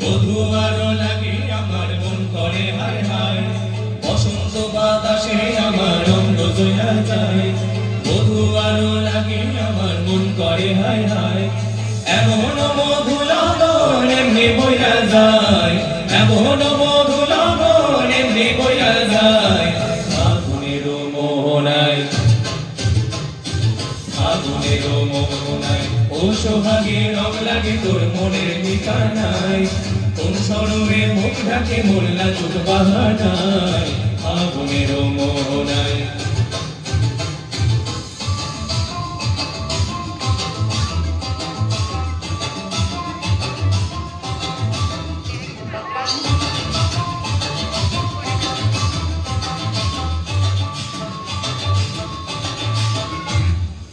বধু আরও লাগে, আমার মন করে, হায় হায়। মন হায় হায়। এমন মধু লগন এমনি বইয়া যায়। এমন ও সোহাগে রং লাগে তোর মনের ঠিকানায়। কোন সরবে মুখ ঢাকে মোল্লা চুট বাহানায়। আগুনের মোহনায়।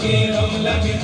সোহাগে রং লাগে